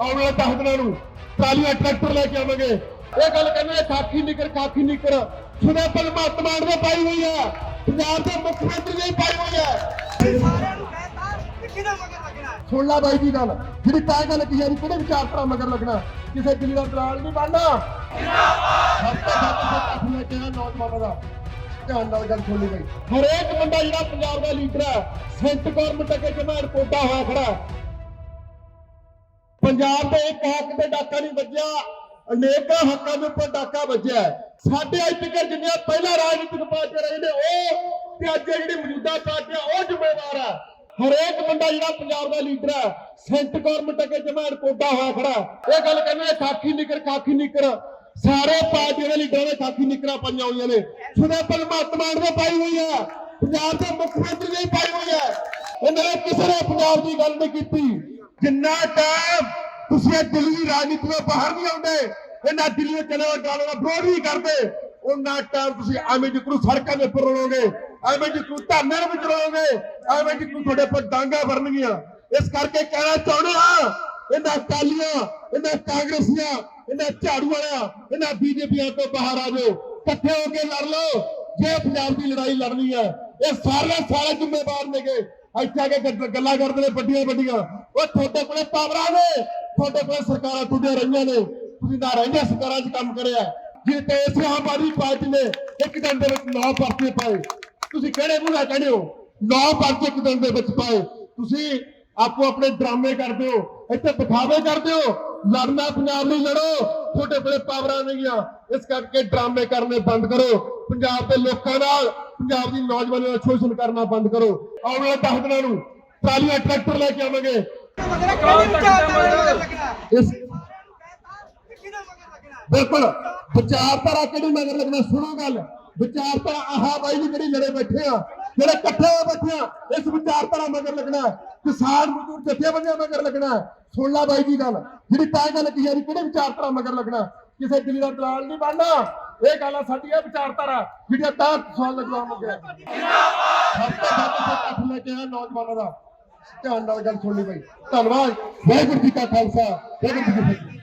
ਆਉਣ ਵਾਲੇ 10 ਦਿਨਾਂ ਨੂੰ। ਟਰਾਲੀਆਂ ਟਰੈਕਟਰ ਲੈ ਕੇ ਆਵਾਂਗੇ। ਇਹ ਗੱਲ ਕਹਿੰਦੇ ਖਾਕੀ ਨਿਕਰ ਖਾਕੀ ਨਿਕਰ। ਭਗਵੰਤ ਮਾਨ ਨੇ ਪਾਈ ਹੋਈ ਹੈ ਪੰਜਾਬ ਦੇ ਮੁੱਖ ਮੰਤਰੀ ਨੇ ਪਾਈ ਹੋਈ ਹੈ ਸਾਰਿਆਂ ਨੂੰ ਕਹਿਤਾ ਕਿ ਕਿਹਦੇ ਮਗਰ ਲੱਗਣਾ ਹੈ? ਸੁਣ ਲੈ ਬਾਈ ਦੀ ਗੱਲ। ਜਿਹੜੀ ਤਾਂ ਗੱਲ ਕੀ ਹੈ ਕਿਹੜੇ ਵਿਚਾਰਧਾਰਾ ਮਗਰ ਲੱਗਣਾ? ਕਿਸੇ ਦਿੱਲੀ ਦਾ ਦਲਾਲ ਨਹੀਂ ਬਣਨਾ। ਜਿੰਦਾਬਾਦ ਸਭ ਤੋਂ ਸੱਤ ਸੱਤ ਲੈ ਕੇ ਨੌਜਵਾਨਾਂ ਦਾ। ਧਿਆਨ ਨਾਲ ਗੱਲ ਸੁਣੀ ਬਈ। ਹਰੇਕ ਬੰਦਾ ਜਿਹੜਾ ਪੰਜਾਬ ਦਾ ਲੀਡਰ ਹੈ ਸੈਂਟ ਗਵਰਨਮੈਂਟ ਅੱਗੇ ਜਮਾ ਰਿਪੋਰਟਾਂ ਹੋਇਆ ਖੜਾ। ਪੰਜਾਬ ਦੇ ਇੱਕ ਹੱਕ ਤੇ ਡਾਕਾ ਨਹੀਂ ਵੱਜਿਆ, ਅਨੇਕਾਂ ਹੱਕਾਂ ਦੇ ਉੱਪਰ ਡਾਕਾ ਵੱਜਿਆ ਸਾਡੇ ਅੱਜ ਤੱਕ ਜਿੰਨੀਆਂ ਪਹਿਲਾਂ ਰਾਜਨੀਤਿਕ ਪਾਰਟੀਆਂ ਰਹੇ ਨੇ, ਉਹ ਤੇ ਅੱਜ ਜਿਹੜੀ ਮੌਜੂਦਾ ਪਾਰਟੀਆਂ ਉਹ ਜ਼ਿੰਮੇਵਾਰ ਹੈ ਹਰੇਕ ਬੰਦਾ ਜਿਹੜਾ ਪੰਜਾਬ ਦਾ ਲੀਡਰ ਹੈ ਸੈਂਟ ਗਵਰਨਮੈਂਟ ਅੱਗੇ ਜਮਾ ਰਿਪੋਰਟਾਂ ਹੋਇਆ ਖੜਾ ਇਹ ਗੱਲ ਕਹਿੰਦੇ ਕਾਖੀ ਨਿਕਰ ਕਾਖੀ ਨਿਕਰ। ਸਾਰੇ ਪਾਰਟੀਆਂ ਦੇ ਲੀਡਰਾਂ ਨੇ ਕਾਖੀ ਨਿਕਰਾਂ ਪਾਈਆਂ ਹੋਈਆਂ ਨੇ। ਸੁਨੇ ਭਗਵੰਤ ਮਾਨ ਨੇ ਪਾਈ ਹੋਈ ਹੈ ਪੰਜਾਬ ਦੇ ਮੁੱਖ ਮੰਤਰੀ ਨੇ ਪਾਈ ਹੋਈ ਹੈ ਇਹਨਾਂ ਨੇ ਕਿਸੇ ਨੇ ਪੰਜਾਬ ਦੀ ਗੱਲ ਨਹੀਂ ਕੀਤੀ। ਜਿੰਨਾ ਟਾਈਮ ਤੁਸੀਂ ਇਹ ਦਿੱਲੀ ਦੀ ਰਾਜਨੀਤੀ ਤੋਂ ਬਾਹਰ ਨਹੀਂ ਆਉਂਦੇ ਇਹਨਾਂ ਦਿੱਲੀ ਚਲੇ ਗਾਲਾਂ ਦਾ ਵਿਰੋਧ ਨਹੀਂ ਕਰਦੇ। ਉਹਨਾਂ ਟਾਈਮ ਤੁਸੀਂ ਐਵੇਂ ਜਿਕਰੂ ਸੜਕਾਂ ਦੇ ਉੱਪਰ ਰੋਲੋਗੇ, ਐਵੇਂ ਜਿਕਰੂ ਧਰਨੇ ਵਿੱਚ ਰੋਲੋਗੇ, ਐਵੇਂ ਜਿਕਰੂ ਤੁਹਾਡੇ ਉੱਪਰ ਡਾਂਗਾ ਵਰਨਗੀਆਂ। ਇਸ ਕਰਕੇ ਕਹਿਣਾ ਚਾਹੁੰਦੇ ਹਾਂ ਇਹਨਾਂ ਅਕਾਲੀਆਂ ਇਹਨਾਂ ਕਾਂਗਰਸੀਆਂ ਇਹਨਾਂ ਝਾੜੂ ਵਾਲਿਆਂ ਇਹਨਾਂ ਬੀਜੇਪੀਆਂ ਤੋਂ ਬਾਹਰ ਆ ਜਾਓ। ਇਕੱਠੇ ਹੋ ਕੇ ਲੜ ਲਓ, ਜੇ ਪੰਜਾਬ ਦੀ ਲੜਾਈ ਲੜਨੀ ਹੈ, ਇਹ ਸਾਰੇ ਸਾਰੇ ਜ਼ਿੰਮੇਵਾਰ ਨੇਗੇ। ਇੱਥੇ ਆ ਕੇ ਗੱਲਾਂ ਕਰਦੇ ਨੇ ਵੱਡੀਆਂ ਵੱਡੀਆਂ। ਉਹ ਤੁਹਾਡੇ ਕੋਲੇ ਪਾਵਰਾਂ ਨੇ ਤੁਹਾਡੇ ਕੋਲੇ ਸਰਕਾਰਾਂ ਤੁਹਾਡੇ ਰਹੀਆਂ ਨੇ, ਤੁਸੀਂ ਨਾ ਰਹਿੰਦੇ ਸਰਕਾਰਾਂ 'ਚ ਕੰਮ ਕਰਿਆ। ਜੇ ਤੇ ਇਸ ਆਮ ਆਦਮੀ ਪਾਰਟੀ ਨੇ ਇੱਕ ਦਿਨ ਦੇ ਵਿੱਚ ਨੌ ਪਰਚੇ ਪਾਏ, ਤੁਸੀਂ ਕਿਹੜੇ ਮੂੰਹ ਨਾਲ ਕਹਿੰਦੇ ਹੋ? ਨੌ ਪਰਚੇ ਇੱਕ ਦਿਨ ਦੇ ਵਿੱਚ ਪਾਏ। ਤੁਸੀਂ ਆਪੋ ਆਪਣੇ ਡਰਾਮੇ ਕਰਦੇ ਹੋ, ਇੱਥੇ ਦਿਖਾਵੇ ਕਰਦੇ ਹੋ, ਲੜਨਾ ਪੰਜਾਬ ਲਈ ਲੜੋ, ਤੁਹਾਡੇ ਕੋਲੇ ਪਾਵਰਾਂ ਨਹੀਂਆਂ ਇਸ ਕਰਕੇ ਡਰਾਮੇ ਕਰਨੇ ਬੰਦ ਕਰੋ। ਪੰਜਾਬ ਦੇ ਲੋਕਾਂ ਨਾਲ, ਪੰਜਾਬ ਦੀ ਨੌਜਵਾਨਾਂ ਨਾਲ ਸ਼ੋਸ਼ਣ ਕਰਨਾ ਬੰਦ ਕਰੋ। ਆਉਣ ਵਾਲੇ 10 ਦਿਨਾਂ ਨੂੰ ਟਰਾਲੀਆਂ, ਟਰੈਕਟਰ ਲੈ ਕੇ ਆਵਾਂਗੇ। ਇਸ ਬਿਲਕੁਲ। ਵਿਚਾਰਧਾਰਾ ਕਿਹੜੀ ਮਗਰ ਲੱਗਣਾ ਸੁਣੋ ਗੱਲ? ਵਿਚਾਰਧਾਰਾ ਆਹਾ ਬਾਈ ਜੀ ਜਿਹੜੀ ਲੜੇ ਬੈਠੇ ਆ, ਜਿਹੜੇ ਇਕੱਠੇ ਹੋਏ ਬੈਠੇ ਆ, ਇਸ ਵਿਚਾਰਧਾਰਾ ਮਗਰ ਲੱਗਣਾ ਕਿਸਾਨ ਮਜ਼ਦੂਰ ਜਥੇਬੰਦੀਆਂ ਮਗਰ ਲੱਗਣਾ ਹੈ। ਸੁਣ ਲੈ ਬਾਈ ਜੀ ਗੱਲ। ਜਿਹੜੀ ਤਾਂ ਗੱਲ ਕੀ ਹੈ ਕਿਹੜੇ ਵਿਚਾਰਧਾਰਾ ਮਗਰ ਲੱਗਣਾ ਕਿਸੇ ਦਿੱਲੀ ਦਾ ਦਲਾਲ ਨਹੀਂ ਬਣਨਾ। ਇਹ ਗੱਲ ਆ ਸਾਡੀ ਵਿਚਾਰਧਾਰਾ ਜਿਹੜੀਆਂ ਤਾਂ ਸਵਾਲ ਲਗਵਾ ਮੰਗਿਆ ਜਿੰਦਾਬਾਦ! ਸਭ ਤੋਂ ਸੱਤ ਸੱਤ ਲੈ ਕੇ ਆਇਆ ਨੌਜਵਾਨਾਂ ਦਾ। ਧਿਆਨ ਨਾਲ ਗੱਲ ਸੁਣਨੀ ਬਈ ਧੰਨਵਾਦ। ਵਾਹਿਗੁਰੂ ਜੀ ਕਾ ਖਾਲਸਾ। ਵਾਹਿਗੁਰੂ ਜੀ ਕੀ ਫਤਿਹ।